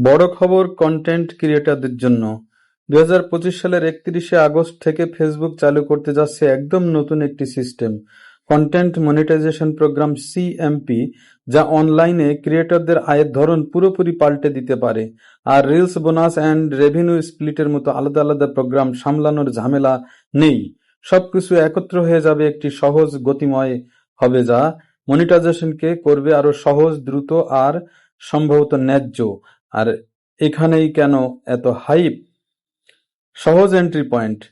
বড় খবর কন্টেন্ট ক্রিয়েটরদের জন্য। দু হাজার পঁচিশ সালের একত্রিশে আগস্ট থেকে ফেসবুক চালু করতে যাচ্ছে একদম নতুন একটি system content monetisation program CMP যা অনলাইনে ক্রিয়েটরদের আয়ের ধরন পুরোপুরি পাল্টে দিতে পারে। আর রিলস বোনাস অ্যান্ড রেভিনিউ স্প্লিটের মতো আলাদা আলাদা প্রোগ্রাম সামলানোর ঝামেলা নেই। সবকিছু একত্র হয়ে যাবে একটি সহজ গতিময় হবে যা মনিটাইজেশনকে করবে আরও সহজ, দ্রুত আর সম্ভবত ন্যায্য। আর এখানেই কেন এত হাইপ সহজ এন্ট্রি পয়েন্ট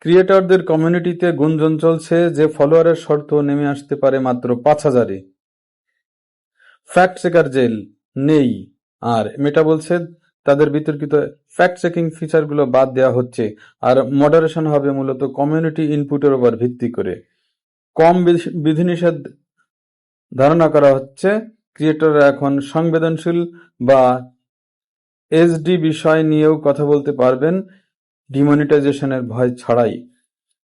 ক্রিয়েটরদের কমিউনিটিতে গুঞ্জন চলছে যে ফলোয়ারের শর্ত নেমে আসতে পারে মাত্র পাঁচ হাজারে। ফ্যাক্ট চেকার জেল নেই। আর মেটা বলছে তাদের বিতর্কিত ফ্যাক্ট চেকিং ফিচারগুলো বাদ দেওয়া হচ্ছে। আর মডারেশন হবে মূলত কমিউনিটি ইনপুটের উপর ভিত্তি করে। কম বিধি- বিধিনিষেধ ধারণা করা হচ্ছে ক্রিয়েটররা এখন সংবেদনশীল বা এসডি বিষয় নিয়েও কথা বলতে পারবেন। ডিমনিটাইজেশনের ভয় ছাড়াই।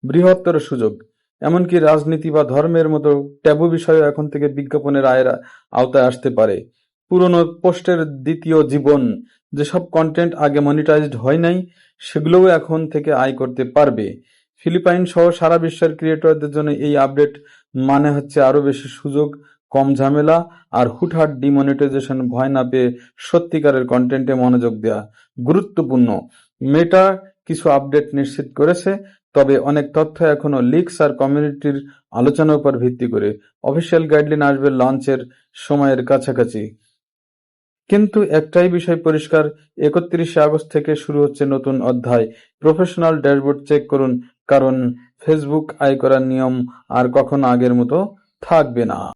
বৃহত্তর সুযোগ। এমনকি রাজনীতি বা ধর্মের মতো ট্যাবু বিষয়ও এখন থেকে বিজ্ঞাপনের আয়ের আওতায় আসতে পারে। পুরনো পোস্টের দ্বিতীয় জীবন, যেসব কন্টেন্ট আগে মনিটাইজড হয় নাই, সেগুলোও এখন থেকে আয় করতে পারবে। ফিলিপাইন সহ সারা বিশ্বের ক্রিয়েটরদের জন্য এই আপডেট মানে হচ্ছে আরও বেশি সুযোগ কম ঝামেলা আর হুটহাট ডিমনিটাইজেশন ভয় না পেয়ে সত্যিকারের কন্টেন্টে মনোযোগ দেওয়া গুরুত্বপূর্ণ। মেটা কিছু আপডেট নিশ্চিত করেছে, তবে অনেক তথ্য এখনও লিক্স আর কমিউনিটির আলোচনার উপর ভিত্তি করে। অফিসিয়াল গাইডলাইন আসবে লঞ্চের সময়ের কাছাকাছি। কিন্তু একটাই বিষয় পরিষ্কার, একত্রিশে আগস্ট থেকে শুরু হচ্ছে নতুন অধ্যায়। প্রফেশনাল ড্যাশবোর্ড চেক করুন, কারণ ফেসবুক আয় করার নিয়ম আর কখনো আগের মতো থাকবে না।